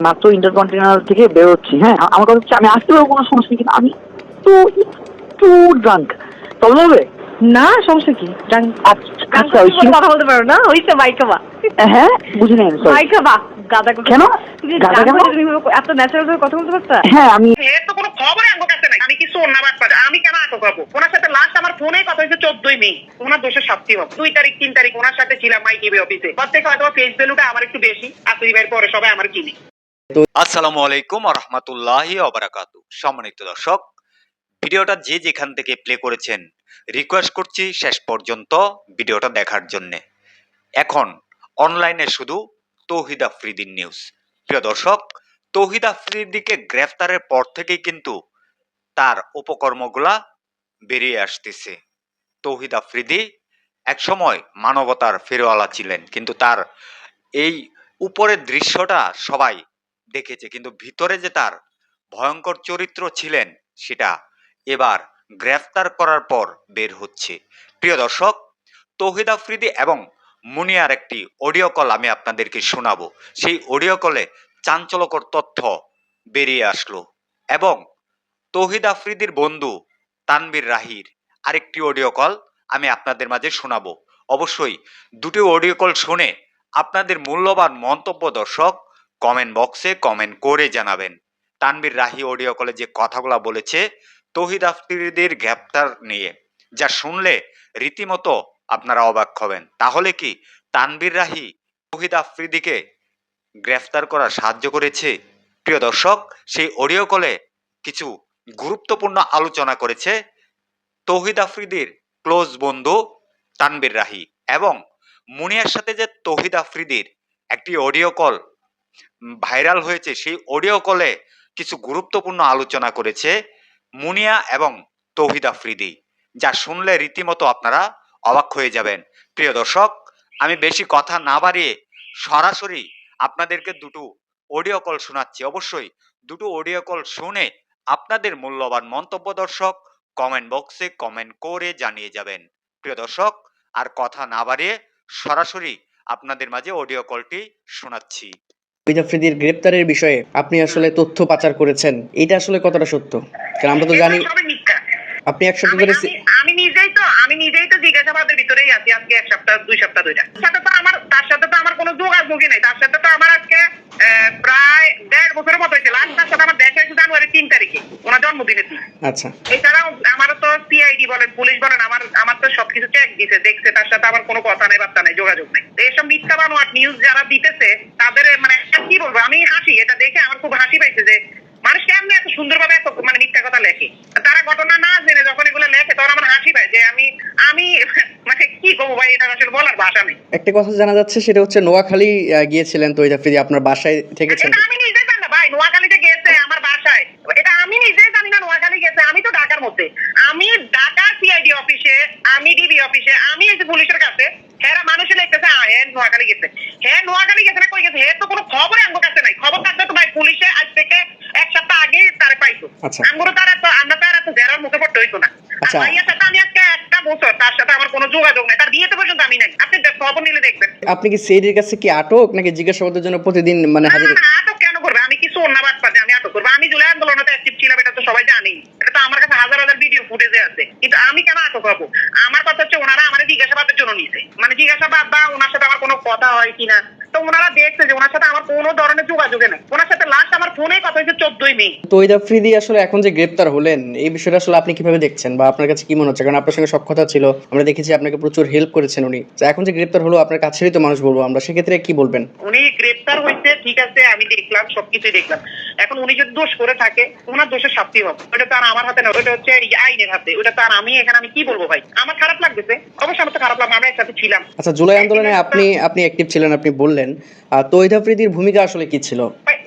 মাত্র ইন্টারকন্টিনেন্টাল থেকে বেরোচ্ছি হ্যাঁ? আমার কথা হচ্ছে আমি আসতে পারব কোনো সমস্যা নেই কিন্তু আমি তো একটু ড্রাঙ্ক প্রবলেম হবে? না সমস্যা কি? আচ্ছা আচ্ছা ওই তুমি কথা বলতে পারো না? বা হ্যাঁ বুঝি নাই সরি মাইকা বা গাদা কথা। কেন? গাদা কেন? তুমি এত ন্যাচারাল ভাবে কথা বলতে পারতা? হ্যাঁ আমি এর তো কোনো খবর আমার কাছে নাই। আমি কিছু অন্য বাদ আমি কেন আটক হব ওনার সাথে লাস্ট আমার ফোনে কথা হয়েছে চোদ্দই মে। ওনার দোষের শাস্তি হবে। দুই তারিখ তিন তারিখ ওনার সাথে ছিলাম মাই টিভি অফিসে পর থেকে হয়তো ফেস ভ্যালুটা আমার একটু বেশি আর দুই বাইর পরে সবাই আমার চিনি আসসালামু আলাইকুম রহমতুল্লাহি অবরাকাতু সম্মানিত দর্শক, ভিডিওটা যে যেখান থেকে প্লে করেছেন রিকোয়েস্ট করছি শেষ পর্যন্ত ভিডিওটা দেখার জন্য। এখন অনলাইনে শুধু তৌহিদ নিউজ প্রিয় দর্শক, তৌহিদ আফ্রিদিকে গ্রেফতারের পর থেকেই কিন্তু তার উপকর্মগুলা বেরিয়ে আসতেছে। তৌহিদ আফ্রিদি একসময় মানবতার ফেরওয়ালা ছিলেন, কিন্তু তার এই উপরের দৃশ্যটা সবাই দেখেছে, কিন্তু ভিতরে যে তার ভয়ঙ্কর চরিত্র ছিলেন সেটা এবার গ্রেফতার করার পর বের হচ্ছে। প্রিয় দর্শক, তৌহিদ আফ্রিদি এবং মুনিয়ার একটি অডিও কল আমি আপনাদেরকে শোনাবো। সেই অডিও কলে চাঞ্চল্যকর তথ্য বেরিয়ে আসলো এবং তৌহিদ আফ্রিদির বন্ধু তানবীর রাহির আরেকটি অডিও কল আমি আপনাদের মাঝে শোনাবো। অবশ্যই দুটি অডিও কল শুনে আপনাদের মূল্যবান মন্তব্য দর্শক কমেন্ট বক্সে কমেন্ট করে জানাবেন। তানবির রাহি অডিও কলে যে কথাগুলো বলেছে, তহিদ আফ্রিদির গ্রেপ্তার নিয়ে, যা শুনলে রীতিমতো আপনারা অবাক হবেন। তাহলে কি তানবীর রাহি তহিদ আফ্রিদিকে গ্রেফতার করা সাহায্য করেছে? প্রিয় দর্শক, সেই অডিও কলে কিছু গুরুত্বপূর্ণ আলোচনা করেছে তৌহিদ আফ্রিদির ক্লোজ বন্ধু তানবীর রাহি এবং মুনিয়ার সাথে যে তৌহিদ আফ্রিদির একটি অডিও কল ভাইরাল হয়েছে সেই অডিও কলে কিছু গুরুত্বপূর্ণ আলোচনা করেছে মুনিয়া এবং তৌহিদ আফ্রিদি, যা শুনলে রীতিমতো আপনারা অবাক হয়ে যাবেন। প্রিয় দর্শক, আমি বেশি কথা না বাড়িয়ে সরাসরি আপনাদেরকে দুটো অডিও কল শোনাচ্ছি। অবশ্যই দুটো অডিও কল শুনে আপনাদের মূল্যবান মন্তব্য দর্শক কমেন্ট বক্সে কমেন্ট করে জানিয়ে যাবেন। প্রিয় দর্শক, আর কথা না বাড়িয়ে সরাসরি আপনাদের মাঝে অডিও কলটি শোনাচ্ছি। আফ্রিদির গ্রেপ্তারের বিষয়ে আপনি আসলে তথ্য পাচার করেছেন এটা আসলে কতটা সত্য? কারণ আমরা তো জানি আপনি এক সপ্তাহ ধরে আমি- নিজেই তো আমি নিজেই তো জিজ্ঞাসাবাদের ভিতরেই আছি আজকে এক সপ্তাহ দুই সপ্তাহ ধরে। সাথে তো আমার তার সাথে তো আমার কোনো যোগাযোগই নেই। তার সাথে তো আমার আজকে প্রায় দেড় বছরের মতো হয়েছে। লাস্ট তার সাথে আমার দেখা হয়েছে জানুয়ারি তিন তারিখে ওনার জন্মদিনের দিন। আচ্ছা। এছাড়াও বলেন পুলিশ বলেন আমার আমার তো সবকিছু চেক দিছে দেখছে তার সাথে আমার কোনো কথা নাই বার্তা নাই যোগাযোগ নাই। তো এসব মিথ্যা বানোয়াট নিউজ যারা দিতেছে তাদের মানে কি বলব আমি হাসি এটা দেখে আমার খুব হাসি পাইছে যে মানুষ কেমনি এত সুন্দরভাবে এত মানে মিথ্যা কথা লেখে? তারা ঘটনা না জেনে যখন এগুলো লেখে তখন আমার হাসি পায় যে আমি আমি মানে কি করব ভাই এটা আসলে বলার ভাষা নেই। একটা কথা জানা যাচ্ছে সেটা হচ্ছে নোয়াখালী গিয়েছিলেন আফ্রিদি আপনার বাসায় থেকেছেন। আমি নিজেই জানি না ভাই নোয়াখালীতে গেছে আমার বাসায় এটা আমি নিজেই জানি না নোয়াখালী গেছে ঢাকার মধ্যে। আমি ঢাকা সিআইডি অফিসে আমি ডিবি অফিসে আমি এসে পুলিশের কাছে হ্যাঁ মানুষের লিখতেছে হ্যাঁ নোয়াখালী গেছে। হ্যাঁ নোয়াখালী গেছে না কই গেছে? হ্যাঁ তো কোনো খবর আমার কাছে নাই। খবর থাকলে তো ভাই পুলিশে আজ থেকে এক সপ্তাহ আগে তারে পাইতো আচ্ছা। আমরা তারা তো আমরা তারা তো জেরার মুখে পড়তে হইতো না। ভাইয়ের সাথে আমি আজকে একটা বছর তার সাথে আমার কোনো যোগাযোগ নাই। তার বিয়েতে পর্যন্ত আমি নাই। আপনি খবর নিলে দেখবেন। আপনি কি সেইডির কাছে কি আটক? নাকি জিজ্ঞাসাবাদের জন্য প্রতিদিন মানে হাজির না, না, আটক কেন করবে আমি কিছু অন্য বাদ পাচ্ছি আমি আটক করব আমি জুলাই আন্দোলনে তো অ্যাক্টিভ ছিলাম এটা তো সবাই জানেই এটা তো আমার কাছে হাজার হাজার ভিডিও ফুটেজে আছে কিন্তু আমি কেন আটক হব আমার কথা হচ্ছে ওনারা আমার জিজ্ঞাসাবাদের জন্য নিছে। মানে জিজ্ঞাসাবাদ বা ওনার সাথে আমার কোনো কথা হয় কিনা তো ওনারা দেখছে যে ওনার সাথে আমার কোনো ধরনের যোগাযোগে নেই। ওনার সাথে লাস্ট আমার ফোনে কথা হয়েছে চোদ্দই মে। আফ্রিদি আসলে এখন যে গ্রেপ্তার হলেন এই বিষয়টা আসলে আপনি কীভাবে দেখছেন বা আপনার কাছে কি মনে হচ্ছে? কারণ আপনার সঙ্গে সক্ষতা ছিল আমরা দেখেছি আপনাকে প্রচুর হেল্প করেছেন উনি। এখন যে গ্রেপ্তার হলো আপনার কাছেরই তো মানুষ বলব আমরা সেক্ষেত্রে কি বলবেন? উনি গ্রেপ্তার হয়েছে ঠিক আছে আমি দেখলাম সবকিছুই দেখলাম। এখন উনি যদি দোষ করে থাকে ওনার দোষের শাস্তি হবে। ওটা তো আর আমার হাতে না ওটা হচ্ছে আইনের হাতে। ওটা তো আর আমি এখানে আমি কি বলব ভাই? আমার খারাপ লাগতেছে। অবশ্যই আমার তো খারাপ লাগবে আমরা একসাথে ছিলাম। আচ্ছা জুলাই আন্দোলনে আপনি আপনি অ্যাক্টিভ ছিলেন আপনি বললেন। আর তৌহিদ আফ্রিদির ভূমিকা আসলে কি ছিল?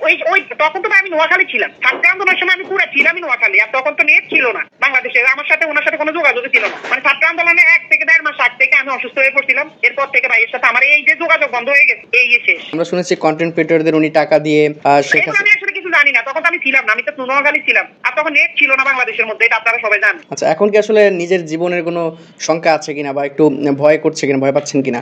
ওই ওই তখন তো আমি নোয়াখালী ছিলাম। ছাত্র আন্দোলনের সময় আমি পুরো ছিলামই নোয়াখালী আর তখন তো নেট ছিল না। বাংলাদেশে আমার সাথে ওনার সাথে কোনো যোগাযোগ ছিল না। মানে ছাত্র আন্দোলনে এক থেকে দেড় মাস আগ থেকে আমি অসুস্থ হয়ে পড়ছিলাম। এরপর থেকে ভাইয়ের সাথে আমার এই যে যোগাযোগ বন্ধ হয়ে গেছে এই শেষ। আমরা শুনেছি কন্টেন্ট ক্রিয়েটরদের উনি টাকা দিয়ে জানি না। তখন তো আমি ছিলাম না আমি তো নোয়াখালী ছিলাম। আর তখন নেট ছিল না বাংলাদেশের মধ্যে এটা আপনারা সবাই জানেন। আচ্ছা এখন কি আসলে নিজের জীবনের কোনো শঙ্কা আছে কিনা বা একটু ভয় করছে কিনা ভয় পাচ্ছেন কিনা?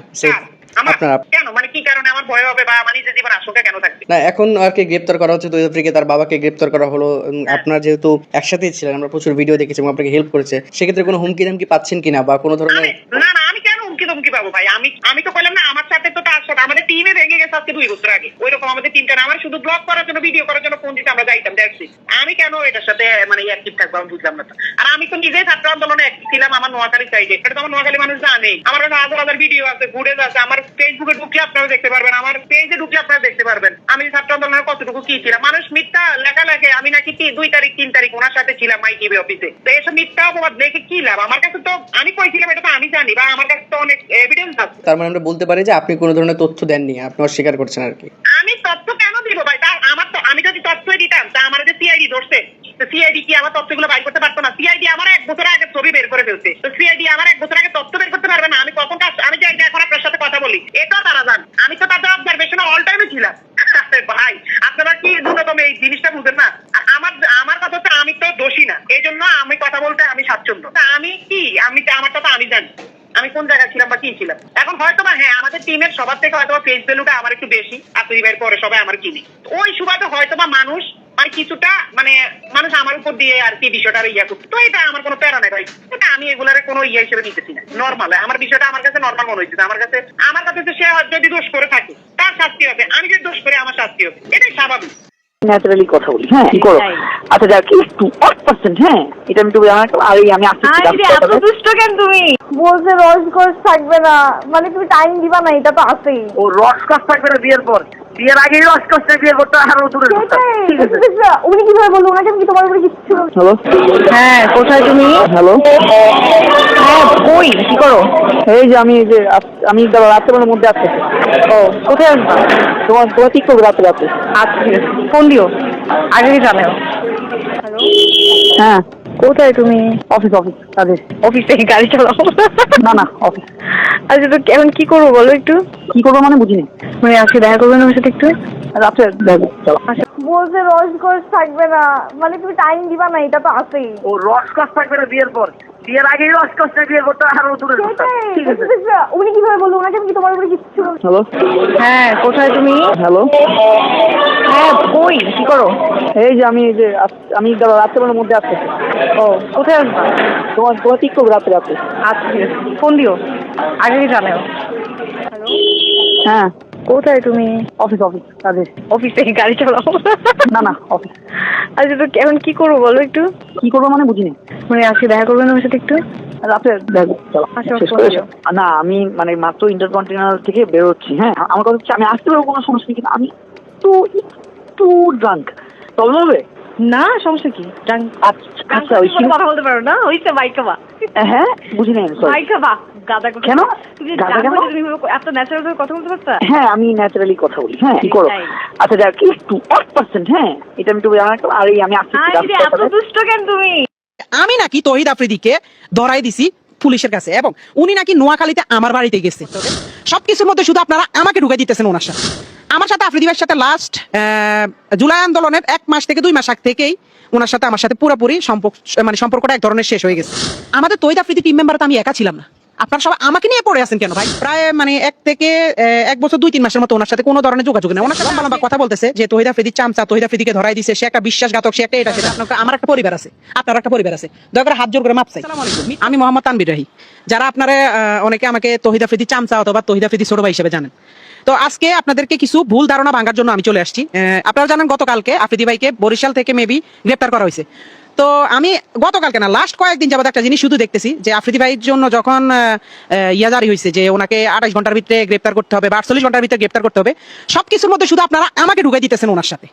আপনার কেন? মানে কি কারণে ভয় হবে বা আমার নিজের জীবন আশঙ্কা কেন থাকবে? না এখন আর কি গ্রেপ্তার করা হচ্ছে দক্ষিণ আফ্রিকা তার বাবাকে গ্রেপ্তার করা হলো। আপনার যেহেতু একসাথেই ছিলেন আমরা প্রচুর ভিডিও দেখেছি এবং আপনাকে হেল্প করেছে। সেক্ষেত্রে কোনো হুমকি ধামকি পাচ্ছেন কিনা বা কোনো ধরনের না না আমি কেন হুমকি ধমকি পাবো ভাই। আমি আমি তো বললাম না, আমার সাথে তো তার সাথে, আমাদের টিমে ভেঙে গেছে আজকে দুই বছর আগে। ওই রকম আমাদের টিমটা না, আমার শুধু ব্লগ করার জন্য ভিডিও করার জন্য ফোন দিতে আমরা যাইতাম দেখছি আমি কেন এটার সাথে মানে অ্যাক্টিভ থাকব আমি বুঝলাম না আর আমি তো নিজেই ছাত্র আন্দোলনে ছিলাম আমার নোয়াখালী সাইডে এটা তো আমার নোয়াখালী মানুষ জানে আমার হাজার হাজার ভিডিও আছে ঘুরে আছে। আমার ফেসবুকে ঢুকলে আপনারা দেখতে পারবেন, আমার পেজে ঢুকলে আপনারা দেখতে পারবেন। আমি ছাত্র আন্দোলনের কতটুকু কি ছিলাম। মানুষ মিথ্যা লেখা লেখে আমি নাকি কি, দুই তারিখ, তিন তারিখ ওনার সাথে ছিলাম মাই টিভি অফিসে তো এসব মিথ্যা অপবাদ দেখে কি লাভ? আমার কাছে তো, আমি কইছিলাম এটা তো আমি জানি, বা আমার কাছে তো অনেক এভিডেন্স আছে। তার মানে আমরা বলতে পারি যে আপনি কোনো ধরনের তথ্য দেননি আপনি অস্বীকার করছেন আর কি। আমি তথ্য কেন দিব ভাই? তা আমার তো আমি যদি তথ্য দিতাম তা আমার যে সিআইডি ধরছে সিআইডি কি আমার তথ্যগুলো বাইর করতে পারতো না? সিআইডি আমার এক বছর আগে ছবি বের করে ফেলছে। তো সিআইডি আমার এক বছর আগে তথ্য বের করতে পারবে না? আমি কখন কাজ আমি যে এখন আপনার সাথে কথা বলি এটাও তারা জান আমি তো তাদের অবজারভেশনে অল টাইমে ছিলাম আরে ভাই আপনারা কি ন্যূনতম এই জিনিসটা বুঝেন না আর আমার আমার কথা হচ্ছে আমি তো দোষী না এই জন্য আমি কথা বলতে আমি স্বাচ্ছন্দ্য তা আমি কি আমি আমারটা তো আমি জানি আমি কোন জায়গায় ছিলাম বা কি ছিলাম এখন হয়তো বা হ্যাঁ আমাদের টিমের সবার থেকে হয়তো ফেস ভ্যালুটা আমার একটু বেশি আপনি বের পরে সবাই আমার চিনি ওই সুবাদে হয়তো বা মানুষ মানে কিছুটা মানে মানুষ আমার উপর দিয়ে আর কি বিষয়টা ইয়া করছে। তো এটা আমার কোনো প্যারা নাই ভাই। আমি এগুলার কোনো ইয়ে হিসেবে নিতেছি না। নর্মাল আমার বিষয়টা আমার কাছে নর্মাল মনে হচ্ছে আমার কাছে আমার কাছে সে যদি দোষ করে থাকে, তার শাস্তি হবে। আমি যদি দোষ করে, আমার শাস্তি হবে। এটাই স্বাভাবিক। ন্যাচারালি কথা বলি হ্যাঁ? কি করো। আচ্ছা যাক একটু এক পার্সেন্ট হ্যাঁ? এটা আমি তুমি আমার আর এই আমি আসছি এত দুষ্ট কেন তুমি? বলছে রসকস থাকবে না। মানে তুমি টাইম দিবা না এটা তো আছেই। ও রস রসকস থাকবে না বিয়ের পর? বিয়ের আগে রসকস বিয়ের করতে আরও দূরে? উনি কীভাবে বলল ওনাকে আমি তোমার উপরে কিছু হ্যালো হ্যাঁ কোথায় তুমি? হ্যালো হ্যাঁ কই? কি করো? এই যে আমি এই যে আমি রাত্রেবেলার মধ্যে আসতেছি ও কোথায় আসবা? তোমার তোমার ঠিক করবে রাত্রে রাত্রে। আচ্ছা ঠিক আছে। ফোন দিও আগে জানাও। হ্যাঁ। কোথায় তুমি? অফিস অফিস কাজে। অফিস থেকে গাড়ি চালাও। না না অফিস আচ্ছা তো এখন কি করব বলো একটু? কি করব মানে বুঝিনি। মানে আজকে দেখা করবেন আমার সাথে একটু? রাত্রে দেখো চলো। বলছে রসকস থাকবে না। মানে তুমি টাইম দিবা না এটা তো আছেই। ও রসকস থাকবে না বিয়ের পর। বিয়ের আগে রসকস বিয়ের করতে আরও দূরে ঠিক আছে। উনি কীভাবে বলল? ওনাকে আমি কি তোমার উপরে কিছু হ্যালো। হ্যাঁ কোথায় তুমি? হ্যালো। হ্যাঁ কই? কি করো? এই যে আমি এই যে আমি রাত্রেবেলার মধ্যে আসতেছি ও কোথায় আসবা? তোমার তোমার ঠিক করবে রাত্রে রাত্রে। আচ্ছা ফোন দিও। আগে জানাও। হ্যালো হ্যাঁ। কোথায় তুমি? অফিস অফিস কাজে অফিস থেকে গাড়ি চালাও। না না অফিস আচ্ছা তো এখন কি করব বলো একটু? কি করব মানে বুঝিনি। মানে আজকে দেখা করবেন আমার সাথে একটু? আচ্ছা। না আমি মানে মাত্র ইন্টারকন্টিনেন্টাল থেকে বেরোচ্ছি হ্যাঁ? আমার কথা হচ্ছে আমি আসতে পারব কোনো সমস্যা নেই কিন্তু আমি তো একটু ড্রাঙ্ক প্রবলেম হবে না সমস্যা কি? আচ্ছা আচ্ছা ওই তুমি কথা বলতে পারো না? হইছে বাইকাবা হ্যাঁ বুঝি নাই। বাইকাবা গাদা কেন? তুমি গাদা কেন? তুমি এত ন্যাচারাল ভাবে কথা বলতে পারতা হ্যাঁ আমি ন্যাচারালি কথা বলি। হ্যাঁ কি করো? আচ্ছা যাক একটু এক পার্সেন্ট হ্যাঁ এটা আমি একটু জানার আর এই আমি আসছি এত দুষ্ট কেন তুমি? আমি নাকি তহিদ আফ্রিদিকে ধরাই দিছি পুলিশের কাছে এবং উনি নাকি নোয়াখালীতে আমার বাড়িতে গেছে। সবকিছুর মধ্যে শুধু আপনারা আমাকে ঢুকে দিতেছেন ওনার সাথে। আমার সাথে আফ্রিদি সাথে লাস্ট জুলাই আন্দোলনের এক মাস থেকে দুই মাস আগ থেকেই ওনার সাথে আমার সাথে পুরোপুরি সম্পর্ক মানে সম্পর্কটা এক ধরনের শেষ হয়ে গেছে। আমাদের তৈরি আফ্রিদি টিম মেম্বার তো আমি একা ছিলাম না। আপনারা সবাই আমাকে নিয়ে পড়ে আছেন কেন ভাই? প্রায় মানে এক থেকে এক বছর দুই তিন মাসের মতো ওনার সাথে কোনো ধরনের যোগাযোগ নেই। ওনার সাথে লম্বা লম্বা কথা বলতেছে যে তহিদ আফ্রিদি চামচা তহিদ আফ্রিদিকে ধরাই দিছে সে একটা বিশ্বাসঘাতক সে একটা এটা সেটা। আপনার আমার একটা পরিবার আছে আপনার একটা পরিবার আছে। দয়া করে হাত জোর করে মাপ চাই। আমি মোহাম্মদ তানবির রাহি। যারা আপনারা অনেকে আমাকে তহিদ আফ্রিদি চামচা অথবা তহিদ আফ্রিদি ছোট ভাই হিসেবে জানেন। তো আজকে আপনাদেরকে কিছু ভুল ধারণা ভাঙার জন্য আমি চলে আসছি। আপনারা জানেন গতকালকে আফ্রিদি ভাইকে বরিশাল থেকে মেবি গ্রেপ্তার করা হয়েছে। তো আমি গতকালকে না লাস্ট কয়েকদিন যাবত একটা জিনিস শুধু দেখতেছি যে আফ্রিদি ভাইয়ের জন্য যখন ইয়া জারি হয়েছে যে ওনাকে আঠাশ ঘণ্টার ভিতরে গ্রেপ্তার করতে হবে বা আটচল্লিশ ঘণ্টার ভিতরে গ্রেপ্তার করতে হবে সব কিছুর মধ্যে শুধু আপনারা আমাকে ঢুকে দিতেছেন ওনার সাথে।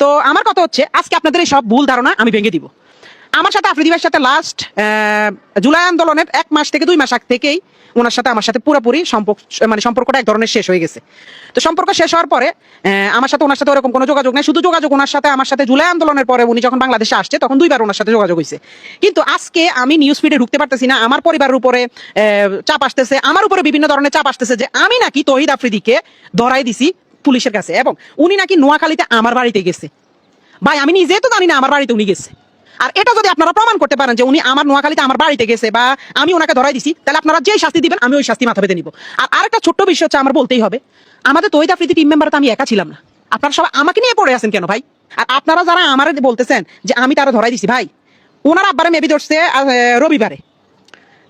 তো আমার কথা হচ্ছে, আজকে আপনাদের এই সব ভুল ধারণা আমি ভেঙে দিব। আমার সাথে আফ্রিদি ভাইয়ের সাথে লাস্ট জুলাই আন্দোলনের এক মাস থেকে দুই মাস আগ থেকেই ওনার সাথে, আমার সাথে পুরোপুরি সম্পর্ক মানে সম্পর্কটা এক ধরনের শেষ হয়ে গেছে। তো সম্পর্ক শেষ হওয়ার পরে আমার সাথে ওনার সাথে ওরকম কোনো যোগাযোগ নেই। শুধু যোগাযোগ ওনার সাথে, আমার সাথে জুলাই আন্দোলনের পরে উনি যখন বাংলাদেশে আসছে, তখন দুইবার ওনার সাথে যোগাযোগ হয়েছে কিন্তু আজকে আমি নিউজ ফিডে ঢুকতে পারতেছি না, আমার পরিবারের উপরে চাপ আসতেছে, আমার উপরে বিভিন্ন ধরনের চাপ আসতেছে যে আমি নাকি তহিদ আফ্রিদিকে ধরাই দিছি পুলিশের কাছে, এবং উনি নাকি নোয়াখালীতে আমার বাড়িতে গেছে। ভাই, আমি নিজে তো জানি না আমার বাড়িতে উনি গেছে। আর এটা যদি আপনারা প্রমাণ করতে পারেন যে উনি আমার নোয়াখালীতে আমার বাড়িতে গেছে বা আমি ওনাকে ধরাই দিছি, তাহলে আপনারা যেই শাস্তি দিবেন, আমি ওই শাস্তি মাথা পেতে নিব। আর আরেকটা ছোট্ট বিষয় হচ্ছে, আমার বলতেই হবে, আমাদের তহিদ আফ্রিদি টিম মেম্বার তো আমি একা ছিলাম না। আপনারা সবাই আমাকে নিয়ে পড়ে আছেন কেন ভাই? আর আপনারা যারা আমার বলতেছেন যে আমি তারা ধরাই দিছি ভাই ওনার আব্বারে মেবি ধরছে রবিবারে।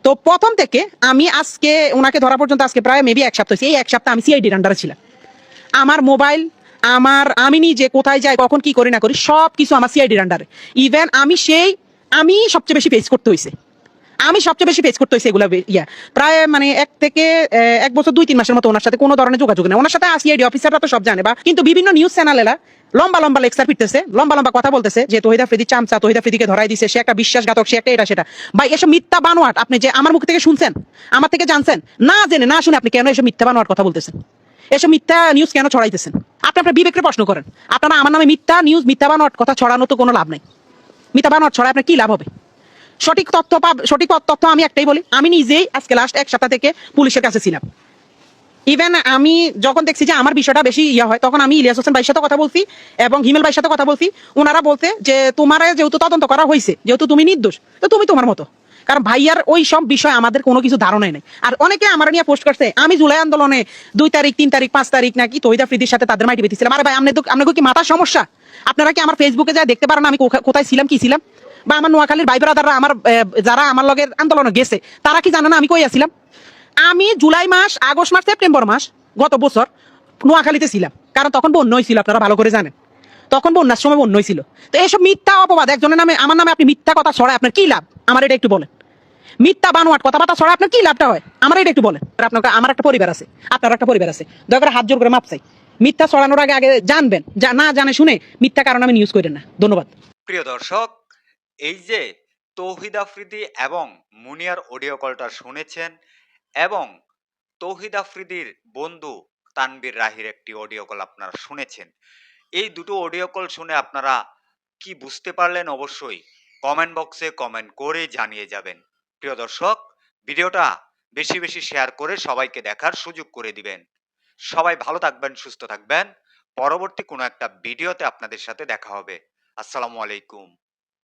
তো প্রথম থেকে আমি আজকে ওনাকে ধরা পর্যন্ত আজকে প্রায় মেবি এক সপ্তাহ এই এক সপ্তাহ আমি সিআইডির আন্ডারে ছিলাম। আমার মোবাইল আমার, আমি নিজে কোথায় যাই, কখন কি করি না করি সব কিছু আমার সিআইডির আন্ডারে ইভেন আমি সেই, আমি সবচেয়ে বেশি ফেস করতে হয়েছে আমি সবচেয়ে বেশি ফেস করতে হয়েছে এগুলো ইয়া। প্রায় মানে এক থেকে এক বছর দুই তিন মাসের মতো ওনার সাথে কোনো ধরনের যোগাযোগ নেই। ওনার সাথে সিআইডি অফিসাররা তো সব জানে বা কিন্তু বিভিন্ন নিউজ চ্যানেলেরা লম্বা লম্বা লেকচার পিটতেছে লম্বা লম্বা কথা বলতেছে যে তহিদা ফ্রিদি চামচা, তোহিদা ফ্রিদিকে ধরাই দিছে, সে একটা বিশ্বাসঘাতক, সে একটা এটা, সেটা। ভাই, এসব মিথ্যা বানোয়াট, আপনি যে আমার মুখ থেকে শুনছেন, আমার থেকে জানছেন, না জেনে, না শুনে আপনি কেন এসব মিথ্যা বানোয়াট কথা বলতেছেন? এসব মিথ্যা নিউজ কেন ছড়াইতেছেন? আপনি আপনার বিবেকের প্রশ্ন করেন। আপনারা আমার নামে মিথ্যা নিউজ মিথ্যা বানোয়াট কথা ছড়ানো তো কোনো লাভ নেই। মিথ্যা ছড়ায় আপনার কি লাভ হবে? সঠিক তথ্য পাব সঠিক তথ্য আমি একটাই বলি, আমি নিজেই আজকে লাস্ট এক সপ্তাহ থেকে পুলিশের কাছে ছিলাম। ইভেন আমি যখন দেখছি যে আমার বিষয়টা বেশি ইয়া হয়, তখন আমি ইলিয়াস হোসেন ভাইয়ের সাথে কথা বলছি এবং হিমেল ভাইয়ের সাথে কথা বলছি। ওনারা বলছে যে, তোমার যেহেতু তদন্ত করা হয়েছে যেহেতু তুমি নির্দোষ, তো তুমি তোমার মতো। কারণ ভাইয়ার ওই সব বিষয় আমাদের কোনো কিছু ধারণাই নেই। আর অনেকে আমার নিয়ে পোস্ট করছে, আমি জুলাই আন্দোলনে দুই তারিখ, তিন তারিখ, পাঁচ তারিখ নাকি তহিদা ফ্রিদির সাথে তাদের মাইটি বেঁধেছিলাম। আরে ভাই আপনি তো আপনাকে কি মাথার সমস্যা? আপনারা কি আমার ফেসবুকে যা দেখতে পারেন, আমি কোথায় ছিলাম, কি ছিলাম? বা আমার নোয়াখালীর ভাই ব্রাদাররা আমার যারা আমার লগের আন্দোলনে গেছে, তারা কি জানে না আমি কই আছিলাম আমি জুলাই মাস, আগস্ট মাস, সেপ্টেম্বর মাস গত বছর নোয়াখালীতে ছিলাম। কারণ তখন বন্যই ছিল, আপনারা ভালো করে জানেন। তখন বন্যার সময় বন্যা হয়েছিল তো এইসব মিথ্যা অপবাদ, একজনের নামে, আমার নামে আপনি মিথ্যা কথা ছড়ায়, আপনার কি লাভ? আমার এটা একটু বলেন। মিথ্যা বানোয়াট কথাবার্তা ছড়ায়, আপনার কি লাভটা হয়? আমার এটা একটু বলেন। আপনার আমার একটা পরিবার আছে, আপনার একটা পরিবার আছে। দয়া করে হাত জোর করে মাপ চাই। মিথ্যা ছড়ানোর আগে আগে জানবেন, যা না জানে শুনে মিথ্যা কারণ আমি নিউজ করেন না। ধন্যবাদ। প্রিয় দর্শক, এই যে তৌহিদ আফ্রিদি এবং মুনিয়ার অডিও কলটা শুনেছেন এবং তৌহিদ আফ্রিদির বন্ধু তানবীর রাহির একটি অডিও কল আপনারা শুনেছেন। এই দুটো অডিও কল শুনে আপনারা কি বুঝতে পারলেন অবশ্যই কমেন্ট বক্সে কমেন্ট করে জানিয়ে যাবেন। প্রিয় দর্শক, ভিডিওটা বেশি বেশি শেয়ার করে সবাইকে দেখার সুযোগ করে দিবেন। সবাই ভালো থাকবেন, সুস্থ থাকবেন। পরবর্তী কোনো একটা ভিডিওতে আপনাদের সাথে দেখা হবে। আসসালামু আলাইকুম।